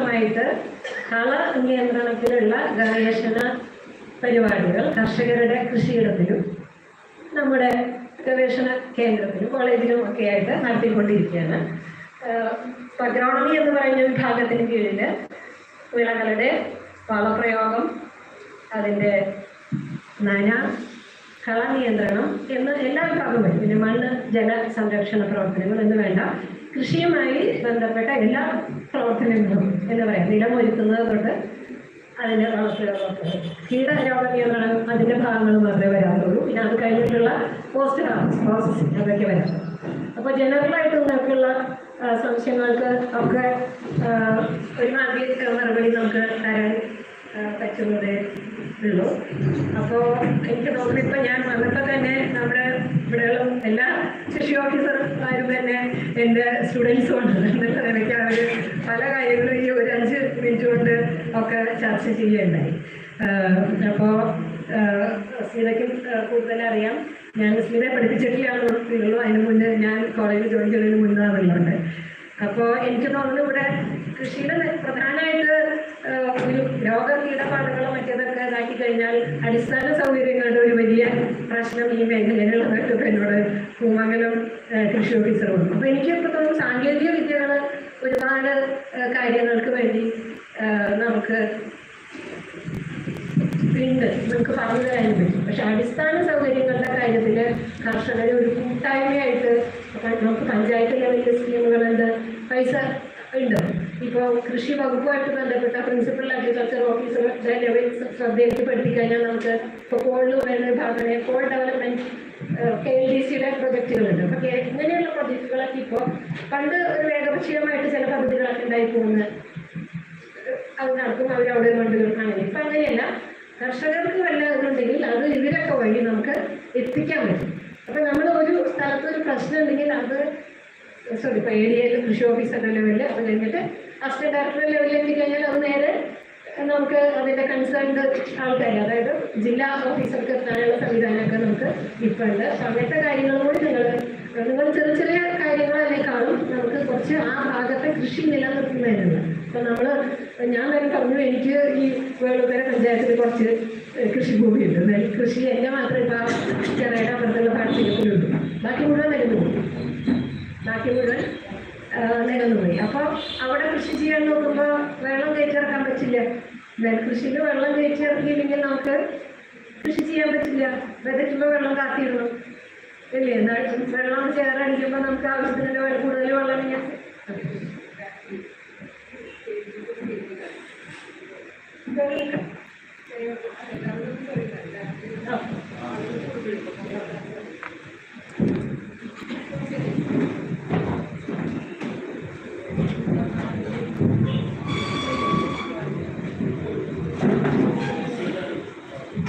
വർഷമായിട്ട് കള നിയന്ത്രണത്തിലുള്ള ഗവേഷണ പരിപാടികൾ കർഷകരുടെ കൃഷിയിടത്തിലും നമ്മുടെ ഗവേഷണ കേന്ദ്രത്തിലും കോളേജിലും ഒക്കെ ആയിട്ട് നടത്തിക്കൊണ്ടിരിക്കുകയാണ്. അഗ്രോണമി എന്ന് പറയുന്ന വിഭാഗത്തിന് കീഴിൽ വിളകളുടെ വളപ്രയോഗം അതിന്റെ നന കള നിയന്ത്രണം എന്ന് എല്ലാ വിഭാഗവും പിന്നെ മണ്ണ് ജല സംരക്ഷണ പ്രവർത്തനങ്ങൾ എന്ന് വേണ്ട കൃഷിയുമായി ബന്ധപ്പെട്ട എല്ലാ പ്രവർത്തനങ്ങളും എന്താ പറയുക നിലമൊരുക്കുന്നത് തൊട്ട് അതിന്റെ കീട കീടരോഗ നിയന്ത്രണം അതിന്റെ ഭാഗങ്ങൾ മാത്രമേ വരാറുള്ളൂ. പിന്നെ അത് കഴിഞ്ഞിട്ടുള്ള പോസ്റ്റ് ഹാർവസ്റ്റ് പ്രോസസ്സിംഗ് അതൊക്കെ വരാം. അപ്പോൾ ജനറലായിട്ട് നിങ്ങൾക്കുള്ള സംശയങ്ങൾക്ക് ഒക്കെ ഒരു ഒരുമാതിരി മറുപടി നമുക്ക് തരാൻ പറ്റുന്നതേ ഉള്ളൂ. അപ്പോൾ എനിക്ക് തോന്നുന്നു ഇപ്പം ഞാൻ വന്നപ്പോൾ തന്നെ നമ്മുടെ ഇവിടെയുള്ള എല്ലാ കൃഷി ഓഫീസർമാരും തന്നെ എന്റെ സ്റ്റുഡൻസും ഉണ്ട് എന്നുള്ള നിലയ്ക്ക് അവർ പല കാര്യങ്ങളും ഈ ഒരു അഞ്ച് മിനിറ്റ് കൊണ്ട് ഒക്കെ ചർച്ച ചെയ്യുകയുണ്ടായി. അപ്പോൾ സ്മിതയ്ക്കും കൂടുതൽ അറിയാം. ഞാൻ സ്മിതയെ പഠിപ്പിച്ചിട്ടില്ലാന്നുള്ളൂ അതിന് മുന്നേ ഞാൻ കോളേജിൽ ജോയിൻ ചെയ്യുന്നതിന് മുന്നേ അറിയുന്നുണ്ട് അപ്പോൾ എനിക്ക് തോന്നുന്നു ഇവിടെ കൃഷിയുടെ പ്രധാനമായിട്ട് ഒരു രോഗ കീടപാടുകളോ മറ്റേതൊക്കെ ഇതാക്കി കഴിഞ്ഞാൽ അടിസ്ഥാന സൗകര്യങ്ങളുടെ ഒരു പ്രശ്നം ഈ ഇപ്പം എന്നോട് പൂമംഗലം കൃഷി ഓഫീസറും അപ്പൊ എനിക്ക് ഇപ്പൊ തോന്നുന്നു സാങ്കേതിക വിദ്യകൾ ഒരുപാട് കാര്യങ്ങൾക്ക് വേണ്ടി നമുക്ക് ഉണ്ട്. നമുക്ക് പറഞ്ഞു തരാനും പറ്റും. പക്ഷെ അടിസ്ഥാന സൗകര്യങ്ങളുടെ കാര്യത്തിൽ കർഷകരെ ഒരു കൂട്ടായ്മയായിട്ട് നമുക്ക് പഞ്ചായത്ത് ലെവലിലെ സ്കീമുകളുണ്ട് പൈസ ഉണ്ട്. ഇപ്പോൾ കൃഷി വകുപ്പുമായിട്ട് ബന്ധപ്പെട്ട പ്രിൻസിപ്പൽ അഗ്രികൾച്ചർ ലെവൽ ശ്രദ്ധയിലേക്ക് പെടുത്തിക്കഴിഞ്ഞാൽ നമുക്ക് ഇപ്പോൾ കോളിൽ വരുന്ന വിഭാഗത്തിനെ Kole development K L D സിയുടെ പ്രൊജക്റ്റുകളുണ്ട്. അപ്പൊ ഇങ്ങനെയുള്ള പ്രൊജക്റ്റുകളൊക്കെ ഇപ്പോൾ പണ്ട് ഒരു വേഗപക്ഷീയമായിട്ട് ചില പദ്ധതികളൊക്കെ ഉണ്ടായി പോകുന്നത് അത് നടക്കും അവരവിടെ കൊണ്ട് അങ്ങനെ ഇപ്പം അങ്ങനെയല്ല. കർഷകർക്ക് വല്ല ഇതുണ്ടെങ്കിൽ അത് ഇതിനൊക്കെ വഴി നമുക്ക് എത്തിക്കാൻ പറ്റും. അപ്പം നമ്മൾ ഒരു സ്ഥലത്ത് ഒരു പ്രശ്നം ഉണ്ടെങ്കിൽ അത് സോറി ഇപ്പോൾ ഏരിയയിൽ കൃഷി ഓഫീസറുടെ ലെവലിൽ അത് കഴിഞ്ഞിട്ട് അസിസ്റ്റന്റ് ഡയറക്ടറുടെ ലെവലിൽ എത്തിക്കഴിഞ്ഞാൽ അത് നേരെ നമുക്ക് അതിന്റെ കൺസേൺഡ് ആൾക്കാർ അതായത് ജില്ലാ ഓഫീസർക്ക് എത്താനുള്ള സംവിധാനമൊക്കെ നമുക്ക് ഇപ്പോൾ ഉണ്ട് അങ്ങനത്തെ കാര്യങ്ങളും കൂടി നിങ്ങൾ നിങ്ങൾ ചെറിയ ചെറിയ കാര്യങ്ങളെക്കാളും നമുക്ക് കുറച്ച് ആ ഭാഗത്തെ കൃഷി നിലനിർത്തുന്നതിനുള്ള അപ്പൊ നമ്മൾ ഞാൻ തന്നെ പറഞ്ഞു എനിക്ക് ഈ വേളുപേര പഞ്ചായത്തിൽ കുറച്ച് ഏഹ്, കൃഷിഭൂമിയുണ്ട്. നെൽകൃഷി എന്റെ മാത്രം ഇപ്പൊ ചെറിയുടെ അപ്പുറത്തുള്ള പാടത്തിലേക്കുള്ളൂ ബാക്കി മുഴുവൻ നിലനിന്നു ബാക്കി മുഴുവൻ നിലനിന്നുപോയി അപ്പോൾ അവിടെ കൃഷി ചെയ്യാൻ നോക്കുമ്പോൾ വെള്ളം കയറ്റിറക്കാൻ പറ്റില്ല. നെൽകൃഷിയിൽ വെള്ളം കയറ്റിറക്കിയില്ലെങ്കിൽ നമുക്ക് കൃഷി ചെയ്യാൻ പറ്റില്ല. വിതയ്ക്കുമ്പോൾ വെള്ളം കാത്തിയിരുന്നു ഇല്ലേ? വെള്ളം ചേറടിക്കുമ്പോൾ നമുക്ക് ആവശ്യത്തിന് കൂടുതൽ വെള്ളം ഇങ്ങനെ.